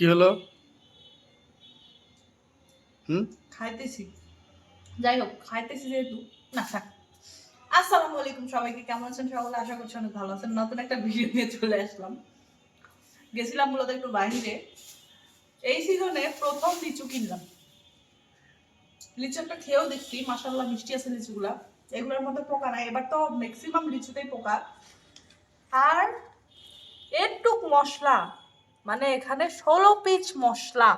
কি হলো? হুম? খাইতেছি। যাই হোক, খাইতেছি যেহেতু। না, থাক। আসসালামু আলাইকুম সবাইকে, কেমন আছেন সকলে? আশা করছি অনেক ভালো আছেন। নতুন একটা ভিডিও নিয়ে চলে আসলাম। গেছিলাম মূলত একটু বাইরে। এই সিজনে প্রথম লিচু কিনলাম। লিচু একটা খেয়েও দেখছি মাসাল্লাহ মিষ্টি আছে লিচুগুলা। এগুলোর মধ্যে পোকা নাই। এবার তো ম্যাক্সিমাম লিচুতেই পোকা। আর একটুক মশলা। মানে এখানে ষোলো পিচ মশলা।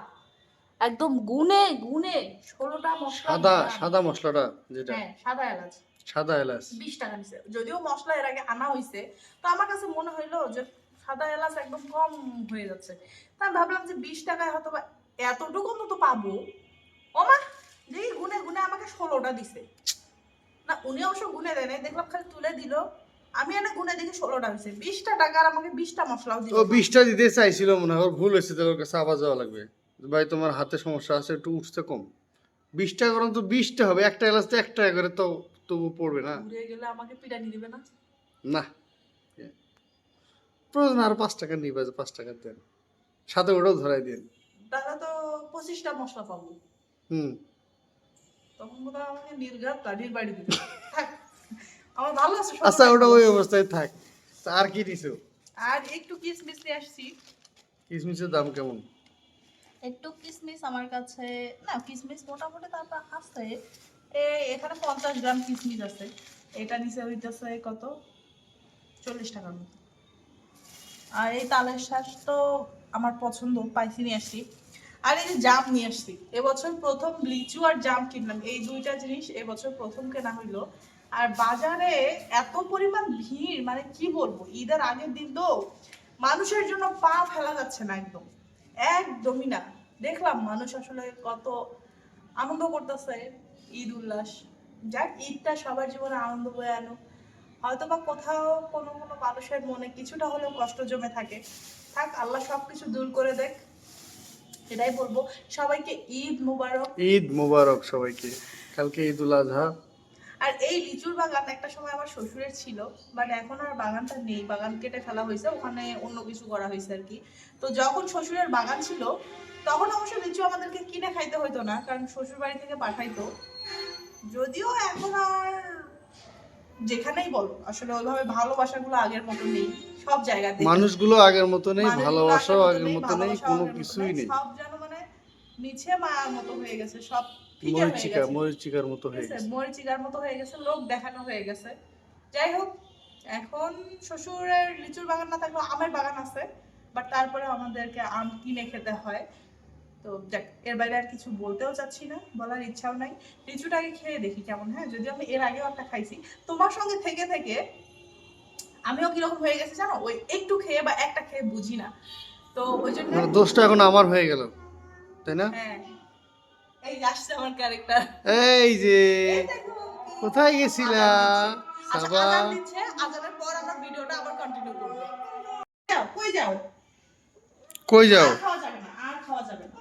একদম গুনে গুনে ষোলোটা মশলা সাদা সাদা মশলাটা যেটা। হ্যাঁ সাদা এলাচ। সাদা এলাচ। বিশ টাকা নিছে। যদিও মশলা এর আগে আনা হয়েছে তো আমার কাছে মনে হইল যে সাদা এলাচ একদম কম হয়ে যাচ্ছে। তা আমি ভাবলাম যে বিশ টাকায় হয়তো বা এতটুকু মতো পাবো। ওমা দেখি গুনে গুনে আমাকে ষোলোটা দিছে। না উনি অবশ্য গুনে দেয় দেখলাম খালি তুলে দিল। আমি এনে গুনে দেখি ষোলোটা হয়েছে বিশটা টাকার আমাকে বিশটা মশলাও দিল ও বিশটা দিতে চাইছিল মনে হয় ভুল হয়েছে ওর কাছে আবার যাওয়া লাগবে। ভাই তোমার হাতে সমস্যা আছে একটু উঠতে কম। বিশ টাকা করুন তো বিশটা হবে একটা এলাচ তো এক টাকা করে তো তবু পড়বে না। ঘুরে গেলে আমাকে পিটানি দিবে না? না। প্রয়োজন আরও পাঁচ টাকা নিবে পাঁচ টাকা দেন। সাথে ওটাও ধরাই দিন। তাহলে তো পঁচিশটা মশলা পাবো। হুম। তখন বোধ হয় আমাকে নির্ঘাত লাঠির বাড়ি দিবে। থাক, আমার ভালো আছে আচ্ছা ওটা ওই অবস্থায় থাক। আর কি দিছো? আর একটু কিসমিস নিয়ে আসছি। কিশমিশের দাম কেমন? একটু কিসমিস আমার কাছে না কিসমিস মোটামুটি তারপর আছে। এখানে পঞ্চাশ গ্রাম কিসমিস আছে। এটা নিচে হইতেছে কত? চল্লিশ টাকার মতো। আর এই তালের শ্বাস তো আমার পছন্দ পাইছি নিয়ে আসছি। আর এই যে জাম নিয়ে আসছি। এবছর প্রথম লিচু আর জাম কিনলাম। এই দুইটা জিনিস এবছর প্রথম কেনা হইল। আর বাজারে এত পরিমাণ ভিড় মানে কি বলব, ঈদের আগের দিন তো মানুষের জন্য পা ফেলা যাচ্ছে না একদম, একদমই না। দেখলাম মানুষ আসলে কত আনন্দ করতেছে, ঈদ উল্লাস। যাক, ঈদটা সবার জীবনে আনন্দ বয়ে আনুক। হয়তো বা কোথাও কোনো কোনো মানুষের মনে কিছুটা হলেও কষ্ট জমে থাকে। থাক, আল্লাহ সব কিছু দূর করে দেখ, এটাই বলব। সবাইকে ঈদ মুবারক। ঈদ মুবারক সবাইকে। কালকে ঈদ উল আজহা আর এই লিচুর বাগান একটা সময় আমার শ্বশুরের ছিল বাট এখন আর বাগানটা নেই বাগান কেটে ফেলা হয়েছে ওখানে অন্য কিছু করা হয়েছে আর কি। তো যখন শ্বশুরের বাগান ছিল তখন অবশ্য লিচু আমাদেরকে কিনে খাইতে হইতো না কারণ শ্বশুর বাড়ি থেকে পাঠাইতো। যদিও এখন আর যেখানেই বলো আসলে ওইভাবে ভালোবাসাগুলো আগের মতো নেই সব জায়গাতে মানুষগুলো আগের মতো নেই ভালোবাসাও আগের মতো নেই কোনো কিছুই নেই। সব যেন মানে মিছে মায়ার মতো হয়ে গেছে সব মরিচিকা। মরিচিকার মতো হয়ে গেছে। মরিচিকার মতো হয়ে গেছে লোক দেখানো হয়ে গেছে। যাই হোক এখন শ্বশুরের লিচুর বাগান না থাকলেও আমের বাগান আছে বাট তারপরে আমাদেরকে আম কিনে খেতে হয়। তো দেখ এর বাইরে আর কিছু বলতেও চাচ্ছি না বলার ইচ্ছাও নাই। লিচুটাকে খেয়ে দেখি কেমন হ্যাঁ? যদি আমি এর আগেও একটা খাইছি তোমার সঙ্গে থেকে থেকে আমিও কীরকম হয়ে গেছে জানো? ওই একটু খেয়ে বা একটা খেয়ে বুঝি না। তো ওই জন্য মানে দোষটা এখন আমার হয়ে গেল তাই না? হ্যাঁ। এই যে আসছে আমার ক্যারেক্টার এই যে এই দেখো কি- কোথায় গেছিলা আচ্ছা, সাবা দিচ্ছে, আজানের পর আমরা ভিডিওটা আবার continue করব। যাও, কই যাও? কই যাও খাওয়া যাবে না, আর খাওয়া যাবে না।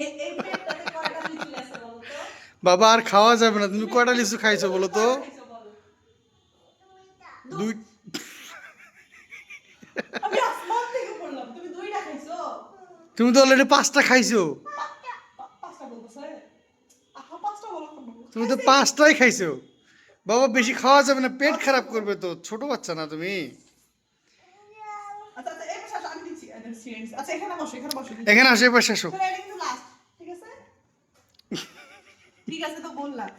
এই- এই পেটটাতে কয়টা লিচু আছে বলো তো? বাবা আর খাওয়া যাবে না তুমি কয়টা লিচু খাইছো বলো তো? দুই আমি আসমান থেকে পড়লাম, তুমি দুইটা খাইছো? তুমি তো অলরেডি পাঁচটা খাইছো? তুমি তো পাঁচটাই খাইছো। বাবা বেশি খাওয়া যাবে না পেট খারাপ করবে তো। ছোট বাচ্চা না তুমি। আচ্ছা, আচ্ছা। আচ্ছা, এখানে আসে এটা কিন্তু ঠিক আছে? তো বললাম।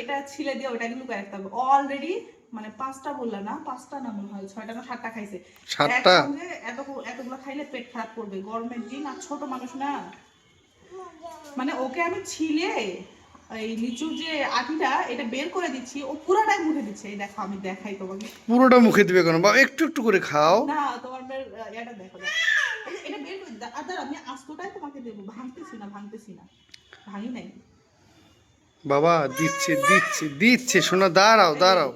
এটা ছিলে দিয়ে ওটা কিন্তু রাখতে হবে। অলরেডি মানে পাঁচটা বললা না পাঁচটা না মনে হয় ছয়টা না সাতটা খাইছে। সাতটা? এত এতগুলো খাইলে পেট খারাপ করবে গরমের দিন আর ছোট মানুষ না। মানে ওকে আমি ছিলে এই লিচুর যে আটিটা এটা বের করে দিচ্ছি ও পুরোটাই মুখে দিচ্ছে। এই দেখো আমি দেখাই তোমাকে। পুরোটা মুখে দিবে কেন? বাবা একটু একটু করে খাও। না তোমার এটা দেখো যে এটা বের করে। আর আমি আস্তটাই তোমাকে দেবো। ভাঙতেছি না ভাঙতেছি না। ভাঙি নাই। বাবা দিচ্ছে দিচ্ছে দিচ্ছে। শোনা দাঁড়াও দাঁড়াও।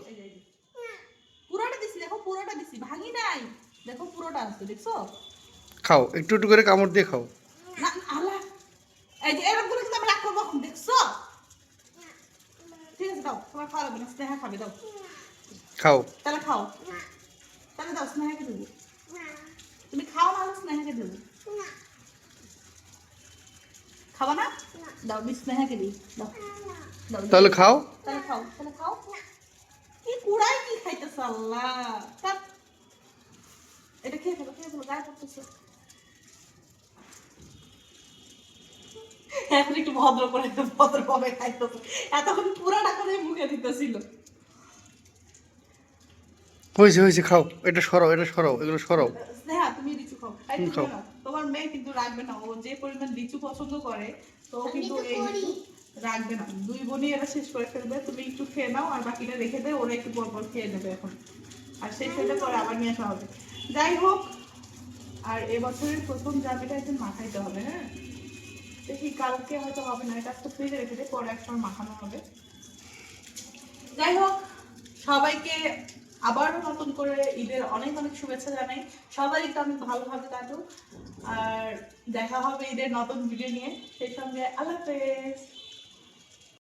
দেখো পুরোটা আসছে দেখছ? খাও একটু একটু করে কামড় দিয়ে খাও। না আলা এরকম করে তুমি দেখছ? ঠিক আছে দাও তোমার খাওয়া লাগবে না স্নেহা দাও। খাও। তাহলে খাও। তাহলে দাও স্নেহাকে দেবো তুমি খাও না স্নেহাকে দেবো খাবা না? দাও আমি স্নেহাকে দিই। দাও তাহলে খাও। তাহলে খাও তাহলে খাও। কি কুড়াই কি খাইতেছ আল্লাহ! খেয়ে ফেলো খেয়ে ফেলো গায়ে পড়তেছে এখন একটু ভদ্র করে ভদ্র ভাবে খাইতেছে এতক্ষণ পুরাটা করে মুখে দিতেছিল হয়েছে হয়েছে খাও। এটা সরাও এটা সরাও এগুলো সরাও। স্নেহা তুমি লিচু খাও। খাও। নাও। তোমার মেয়ে কিন্তু রাখবে না। ও যে পরিমাণ লিচু পছন্দ করে তো কিন্তু এই রাখবে না। দুই বোনই এরা শেষ করে ফেলবে। তুমি একটু খেয়ে নাও আর বাকিটা রেখে দে ওরা একটু পর পর খেয়ে নেবে এখন। আর শেষ হলে পরে আবার নিয়ে আসা হবে। যাই হোক, আর এবছরের প্রথম জাবিটা একদিন মাখাইতে হবে হ্যাঁ? দেখি কালকে হয়তো হবে না, এটা তো ফ্রিজে রেখে দে, পরে একসময় মাখানো হবে। যাই হোক, সবাইকে আবারও নতুন করে ঈদের অনেক অনেক শুভেচ্ছা জানাই। সবাই একটু অনেক ভালোভাবে কাটুক, আর দেখা হবে ঈদের নতুন ভিডিও নিয়ে। সেই সঙ্গে আল্লাহ হাফেজ।